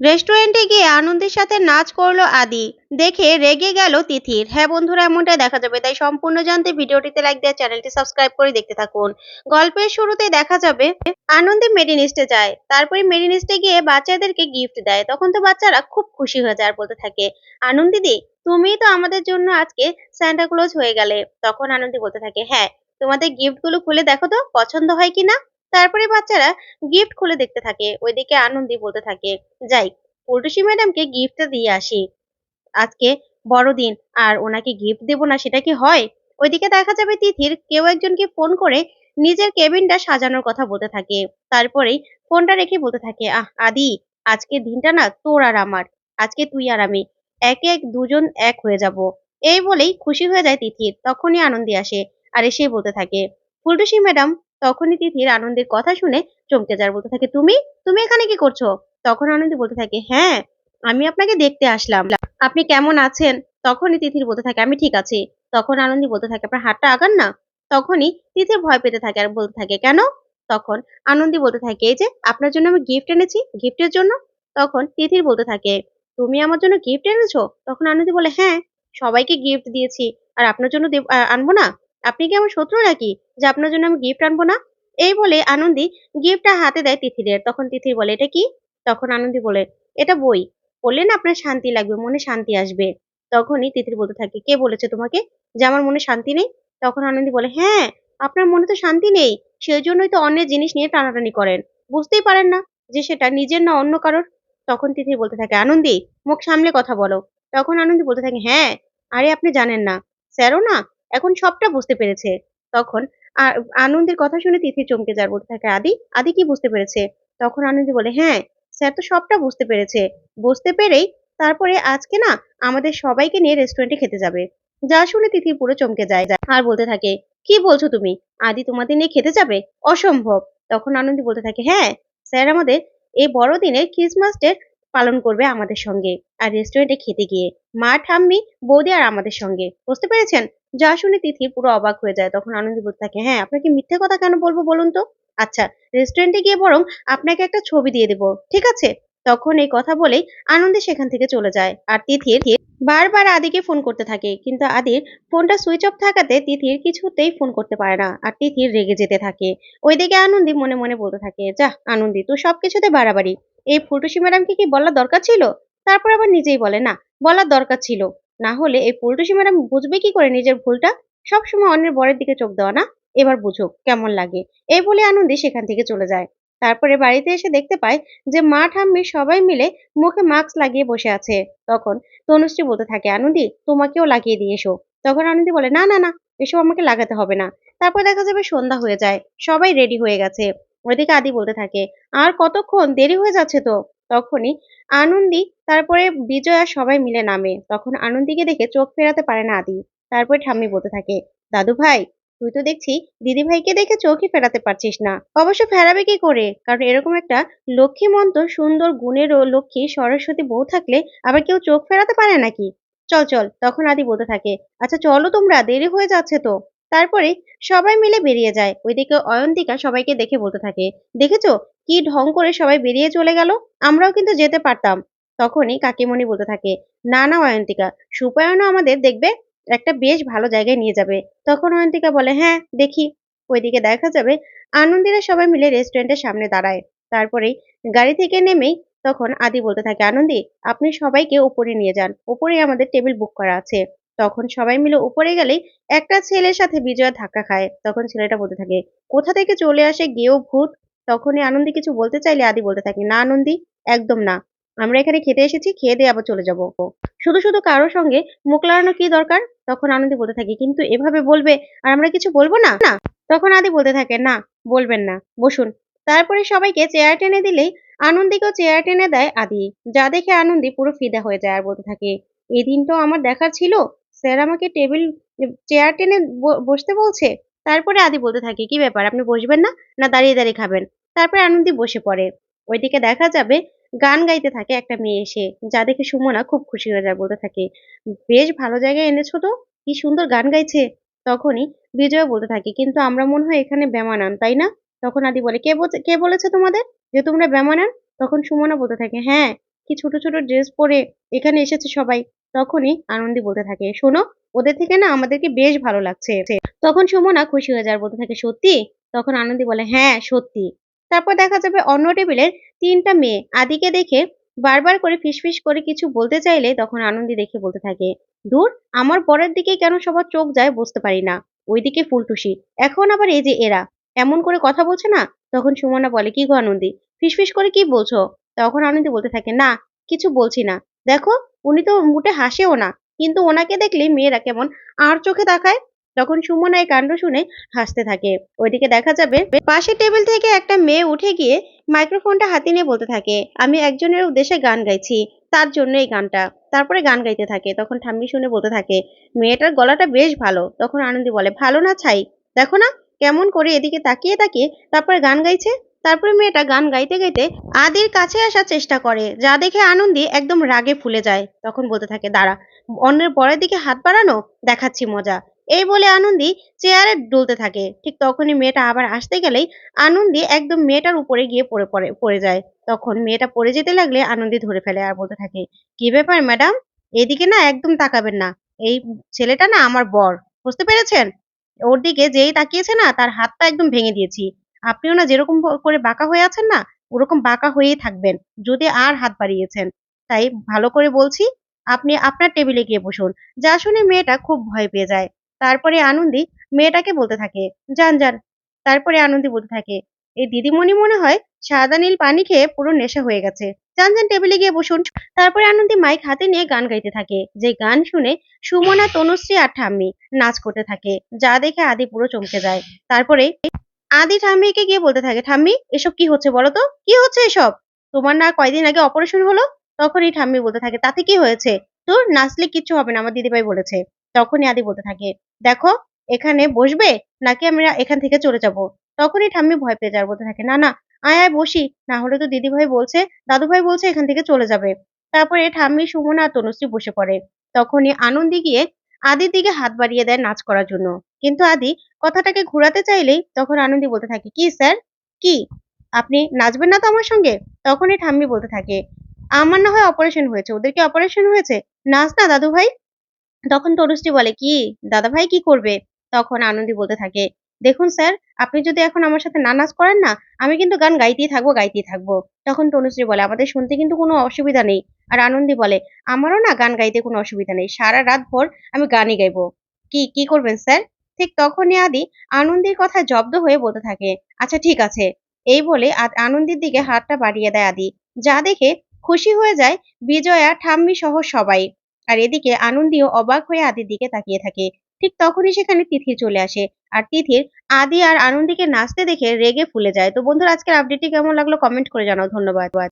রেস্টুরেন্টে গিয়ে আনন্দের সাথে নাচ করল আদি। দেখে রেগে গেল তিথির। হ্যাঁ বন্ধুরা, এমনটাই দেখা যাবে। তাই সম্পূর্ণ জানতে ভিডিওটিতে লাইক দিয়ে চ্যানেলটি সাবস্ক্রাইব করে দেখতে থাকুন। গল্পের শুরুতে দেখা যাবে, আনন্দে মেরিনিস্টে যায়। তারপরে মেরিনিস্টে গিয়ে বাচ্চাদেরকে গিফট দেয়। তখন তো বাচ্চারা খুব খুশি হয়ে যায় আর বলতে থাকে। আনন্দ দিদি তুমিই তো আমাদের জন্য আজকে স্যান্টা ক্লোজ হয়ে গেলে। তখন আনন্দি বলতে থাকে হ্যাঁ তোমাদের গিফটগুলো খুলে দেখো তো, পছন্দ হয় কিনা? তারপরে বাচ্চারা গিফট খুলে দেখতে থাকে। ওইদিকে আনন্দি বলতে থাকে, যাই, পল্টুসি ম্যাডামকে গিফটটা দিয়ে আসি। আজকে বড়দিন, আর ওনাকে গিফট দেবো না, সেটা কি হয়? ওইদিকে দেখা যাবে তিথির, কেউ একজনকে ফোন করে নিজের কেবিনটা সাজানোর কথা বলতে থাকে। তারপরেই ফোনটা রেখে বলতে থাকে, আহ, আদি আজকে দিনটা না তোর আর আমার, আজকে তুই আর আমি, একে এক দুজন এক হয়ে যাব। এই বলেই খুশি হয়ে যায় তিথির। তখনই আনন্দে আসে, আর এসে বলতে থাকে ফুলটুসি ম্যাডাম তখনই তিথির আনন্দের কথা শুনে চমকে যায়, বলতে থাকে, তুমি? তুমি এখানে কি করছ? তখন আনন্দি বলতে থাকে হ্যাঁ আমি আপনাকে দেখতে আসলাম। আপনি কেমন আছেন? তখনই তিথির বলতে থাকে, আমি ঠিক আছি। তখন আনন্দি বলতে থাকে, আপনার হাতটা আগান না। তখনই তিথির ভয় পেতে থাকে আর বলতে থাকে, কেন? তখন আনন্দি বলতে থাকে, এই যে, আপনার জন্য আমি গিফট এনেছি গিফটের জন্য? তখন তিথির বলতে থাকে, তুমি আমার জন্য গিফট এনেছো? তখন আনন্দি বলে হ্যাঁ সবাইকে গিফট দিয়েছি, আর আপনার জন্য আনব না? আপনি কি আমার শত্রু নাকি? যে আপনার জন্য আমি গিফট আনব না? এই বলে আনন্দি গিফটটা হাতে দেয় তিথিরের তখন তিথির বলে, এটা কি? তখন আনন্দি বলে, এটা বই। পড়লে না আপনার শান্তি লাগবে, মনে শান্তি আসবে। তখনই তিতির বলতে থাকে, কে বলেছে তোমাকে যে আমার মনে শান্তি নেই? তখন আনন্দি বলে হ্যাঁ আপনার মনে তো শান্তি নেই। সেই জন্যই তো অন্যের জিনিস নিয়ে টানাটানি করেন। বুঝতেই পারেন না যে সেটা নিজের না অন্য কারোর? তখন তিথির বলতে থাকে, আনন্দি, মুখ সামলে কথা বলো। তখন আনন্দি বলতে থাকে হ্যাঁ আরে আপনি জানেন না। স্যারও না এখন সবটা বুঝতে পেরেছে। তখন আনন্দের কথা শুনে তিথি চমকে যায়, বলতে থাকে, আদি আদি কি বুঝতে পেরেছে? তখন আনন্দি বলে হ্যাঁ স্যার তো সবটা বুঝতে পেরেছে। বুঝতে পেরেই তারপরে আজকে না আমাদের সবাইকে নিয়ে রেস্টুরেন্টে খেতে যাবে। যা শুনে তিথি পুরো চমকে যায়। আর বলতে থাকে, কি বলছো তুমি? আদি তোমাদের নিয়ে খেতে যাবে? অসম্ভব। তখন আনন্দি বলতে থাকে হ্যাঁ স্যার আমাদের এই বড়দিনে ক্রিসমাস ডে পালন করবে আমাদের সঙ্গে, আর রেস্টুরেন্টে খেতে গিয়ে। মা, ঠাম্মি, বৌদি আর আমাদের সঙ্গে। বুঝতে পেরেছেন? যা শুনে তিথি পুরো অবাক হয়ে যায়। তখন আনন্দি বলতে থাকে হ্যাঁ আপনাকে মিথ্যে কথা কেন বলব বলুন তো? আচ্ছা রেস্টুরেন্টে গিয়ে বরং আপনাকে একটা ছবি দিয়ে দেবো, ঠিক আছে? তখন এই কথা বলেই আনন্দে সেখান থেকে চলে যায়। আর তিথির বারবার আদিকে ফোন করতে থাকে, কিন্তু আদির ফোনটা সুইচ অফ থাকাতে তিথির কিছুতেই ফোন করতে পারে না, আর তিথির রেগে যেতে থাকে। ওইদিকে আনন্দি মনে মনে বলতে থাকে যা আনন্দি তুই সবকিছুতে বাড়াবাড়ি। এই ফুলটুসি ম্যাডামকে কি বলার দরকার ছিল? তারপর আবার নিজেই বলে, না, বলার দরকার ছিল। না হলে এই ফুলটুসি ম্যাডাম বুঝবে কি করে নিজের ভুলটা? সবসময় অন্যের বরের দিকে চোখ দেওয়া না? এবার বুঝুক কেমন লাগে। এই বলে আনন্দি সেখান থেকে চলে যায়। তারপরে বাড়িতে এসে দেখতে পায় যে মা ঠাম্মি সবাই মিলে মুখে মাস্ক লাগিয়ে বসে আছে। তখন তনুশ্রী বলতে থাকে, আনন্দি, তোমাকেও লাগিয়ে দিয়ে এসো। তখন আনন্দি বলে, না না না, এসব আমাকে লাগাতে হবে না। তারপর দেখা যাবে সন্ধ্যা হয়ে যায়। সবাই রেডি হয়ে গেছে। ওইদিকে আদি বলতে থাকে, আর কতক্ষণ? দেরি হয়ে যাচ্ছে তো? তখনই আনন্দি তারপরে বিজয়া সবাই মিলে নামে। তখন আনন্দিকে দেখে চোখ ফেরাতে পারে না আদি। তারপরে ঠাম্মি বলতে থাকে, দাদু ভাই, তুই তো দেখছি দিদি ভাইকে দেখে চোখই ফেরাতে পারছিস না। অবশ্য ফেরাবে কি করে? কারণ এরকম একটা লক্ষ্মী লক্ষ্মীমন্ত সুন্দর গুণের ও লক্ষ্মী সরস্বতী বউ থাকলে আবার কেউ চোখ ফেরাতে পারে নাকি? চল চল, তখন আদি বলতে থাকে আচ্ছা চলো তোমরা, দেরি হয়ে যাচ্ছে তো। তারপরে সবাই মিলে বেরিয়ে যায়। ওইদিকে অয়ন্তিকা সবাইকে দেখে বলতে থাকে, দেখেছ? কি ঢং করে সবাই বেরিয়ে চলে গেল? আমরাও কিন্তু যেতে পারতাম। তখনই কাকিমণি বলতে থাকে, না না, অয়ন্তিকা, সুপায়নও আমাদের দেখবে, একটা বেশ ভালো জায়গায় নিয়ে যাবে। তখন অয়ন্তিকা বলে হ্যাঁ দেখি। ওইদিকে দেখা যাবে আনন্দিরা সবাই মিলে রেস্টুরেন্টের সামনে দাঁড়ায়। তারপরেই গাড়ি থেকে নেমেই তখন আদি বলতে থাকে, আনন্দি, আপনি সবাইকে উপরে নিয়ে যান। উপরে আমাদের টেবিল বুক করা আছে। তখন সবাই মিলে উপরে গেলেই একটা ছেলের সাথে বিজয়া ধাক্কা খায়। তখন ছেলেটা বলতে থাকে, কোথা থেকে চলে আসে? গেও ভূত? তখনই আনন্দি কিছু বলতে চাইলে আদি বলতে থাকে, না আনন্দি, একদম না। আমরা এখানে খেতে এসেছি, খেয়ে দিয়ে আবার চলে যাব। শুধু শুধু কারোর সঙ্গে মুখ লড়ানো কি দরকার? তখন আনন্দি বলতে থাকে, কিন্তু এভাবে বলবে আর আমরা কিছু বলব না? না। তখন আদি বলতে থাকে, না, বলবেন না। বসুন। তারপরে সবাইকে চেয়ার টেনে দিলেই আনন্দিকেও চেয়ার টেনে দেয় আদি। যা দেখে আনন্দি পুরো ফিদা হয়ে যায় আর বলতে থাকে এই দিনটাও আমার দেখার ছিল স্যার আমাকে টেবিল, চেয়ার টেনে বসতে বলছে। তারপরে আদি বলতে থাকে, কি ব্যাপার, আপনি বসবেন না? না, দাঁড়িয়ে দাঁড়িয়ে খাবেন? তারপরে আনন্দি বসে পড়ে। ওইদিকে দেখা যাবে গান গাইতে থাকে একটা মেয়ে এসে, যা দেখে সুমনা খুব খুশি হয়ে যায় বলতে থাকে, বেশ ভালো জায়গায় এনেছো তো, কি সুন্দর গান গাইছে? তখনই বিজয় বলতে থাকে, কিন্তু আমরা মনে হয় এখানে বেমানান তাই না? তখন আদি বলে, কে কে বলেছে তোমাদের যে তোমরা বেমানান তখন সুমনা বলতে থাকে হ্যাঁ কি ছোট ছোট ড্রেস পরে এখানে এসেছে সবাই। তখনই আনন্দি বলতে থাকে, শোনো, ওদের থেকে না আমাদেরকে বেশ ভালো লাগছে। তখন সুমনা খুশি হয়ে যায়, বলতে থাকে, সত্যি? তখন আনন্দি বলে হ্যাঁ সত্যি। তারপর দেখা যাবে অন্য টেবিলের তিনটা মেয়ে, আদিকে দেখে বারবার করে ফিসফিস করে কিছু বলতে চাইলে তখন আনন্দি দেখে বলতে থাকে, দূর, আমার পরের দিকে কেন সবার চোখ যায় বুঝতে পারি না? ওইদিকে ফুলটুসি। এখন আবার এই যে এরা, এমন করে কথা বলছে না? তখন সুমনা বলে, কি গো আনন্দি? ফিসফিস করে কি বলছো? তখন আনন্দি বলতে থাকে, না, কিছু বলছি না। দেখো উনি তো মুটে হাসেও না। কিন্তু ওনাকে দেখলে মেয়েরা কেমন আর চোখে তাকায়। তখন সুমনা এই কাণ্ড শুনে হাসতে থাকে। ওইদিকে দেখা যাবে পাশে টেবিল থেকে একটা মেয়ে উঠে গিয়ে মাইক্রোফোনটা হাতে নিয়ে বলতে থাকে, আমি একজনের উদ্দেশ্যে গান গাইছি, তার জন্য এই গানটা। তারপরে গান গাইতে থাকে। তখন ঠাম্মি শুনে বলতে থাকে, মেয়েটার গলাটা বেশ ভালো। তখন আনন্দি বলে, ভালো না ছাই, দেখো না, কেমন করে এদিকে তাকিয়ে তাকিয়ে তারপরে গান গাইছে। তারপরে মেয়েটা গান গাইতে গাইতে আদির কাছে আসার চেষ্টা করে, যা দেখে আনন্দি একদম রাগে ফুলে যায়। তখন বলতে থাকে, দাঁড়া, অন্যের পরের দিকে হাত বাড়ানো, দেখাচ্ছি মজা। এই বলে আনন্দি চেয়ারে ডুলতে থাকে। ঠিক তখনই মেয়েটা আবার আসতে গেলেই আনন্দি একদম মেয়েটার উপরে গিয়ে পড়ে পড়ে পড়ে যায়। তখন মেয়েটা পড়ে যেতে লাগলে আনন্দি ধরে ফেলে আর বলতে থাকে, কি ব্যাপার ম্যাডাম? এদিকে না একদম তাকাবেন না। এই ছেলেটা না আমার বর। বুঝতে পেরেছেন? ওর দিকে যেই তাকিয়েছে না, তার হাতটা একদম ভেঙে দিয়েছি। আপনিও না যেরকম করে বাঁকা হয়ে আছেন না, ওরকম বাঁকা হয়েই থাকবেন, যদি আর হাত বাড়িয়েছেন। তাই ভালো করে বলছি, আপনি আপনার টেবিলে গিয়ে বসুন। যা শুনে মেয়েটা খুব ভয় পেয়ে যায়। তারপরে আনন্দি মেয়েটাকে বলতে থাকে, যান যান। তারপরে আনন্দি বলতে থাকে এই দিদিমণি মনে হয় সাদা নীল পানি খেয়ে পুরো নেশা হয়ে গেছে। যান যান, টেবিলে গিয়ে বসুন। তারপরে আনন্দি মাইক হাতে নিয়ে গান গাইতে থাকে, যে গান শুনে সুমনা, তনুশ্রী আর ঠাম্মি নাচ করতে থাকে। যা দেখে আদি পুরো চমকে যায়। তারপরে আদি ঠাম্মিকে গিয়ে বলতে থাকে, ঠাম্মি, এসব কি হচ্ছে বলো তো? কি হচ্ছে এসব? তোমার না কয়দিন আগে অপারেশন হলো? তখনই ঠাম্মি বলতে থাকে, তাতে কি হয়েছে? তোর নাচলে কিচ্ছু হবে না, আমার দিদিভাই বলেছে। তখনই আদি বলতে থাকে, দেখো, এখানে বসবে নাকি আমরা এখান থেকে চলে যাব? তখনই ঠাম্মি ভয় পেয়ে যাওয়ার বলতে থাকে, না না, আয় আয়, বসি। না হলে তো দিদিভাই বলছে, দাদুভাই বলছে এখান থেকে চলে যাবে। তারপরে ঠাম্মি, সুমনা আর তনুশ্রী বসে পড়ে। তখনই আনন্দি গিয়ে আদির দিকে হাত বাড়িয়ে দেয় নাচ করার জন্য। কিন্তু আদি কথাটাকে ঘোরাতে চাইলেই তখন আনন্দি বলতে থাকে, কি স্যার? কি? আপনি নাচবেন না তো আমার সঙ্গে? তখনই ঠাম্মি বলতে থাকে, আমার না হয় অপারেশন হয়েছে। ওদেরকে অপারেশন হয়েছে? নাচ না দাদু ভাই তখন তরুশ্রী বলে, কি? দাদা ভাই কি করবে? তখন আনন্দি বলতে থাকে দেখুন স্যার, আপনি যদি এখন আমার সাথে না নাচ করেন না, আমি কিন্তু গান গাইতেই থাকব গাইতেই থাকব। তখন তনুশ্রী বলে, আমাদের শুনতে কিন্তু কোনো অসুবিধা নেই। আর আনন্দি বলে, আমারও না গান গাইতে কোনো অসুবিধা নেই। সারা রাত ভর আমি গানই গাইবো। কি কি করবেন স্যার? ঠিক তখনই আদি আনন্দির কথা জব্দ হয়ে বলতে থাকে আচ্ছা ঠিক আছে। এই বলে আনন্দির দিকে হাতটা বাড়িয়ে দেয় আদি। যা দেখে খুশি হয়ে যায় বিজয়া, ঠাম্মি সহ সবাই। আর এদিকে আনন্দীও অবাক হয়ে আদির দিকে তাকিয়ে থাকে। ঠিক তখনই সেখানে তিথি চলে আসে। আর তিথির আদি আর আনন্দীকে নাচতে দেখে রেগে ফুলে যায়। তো বন্ধুরা, আজকের আপডেটটি কেমন লাগল? কমেন্ট করে জানাও। ধন্যবাদ।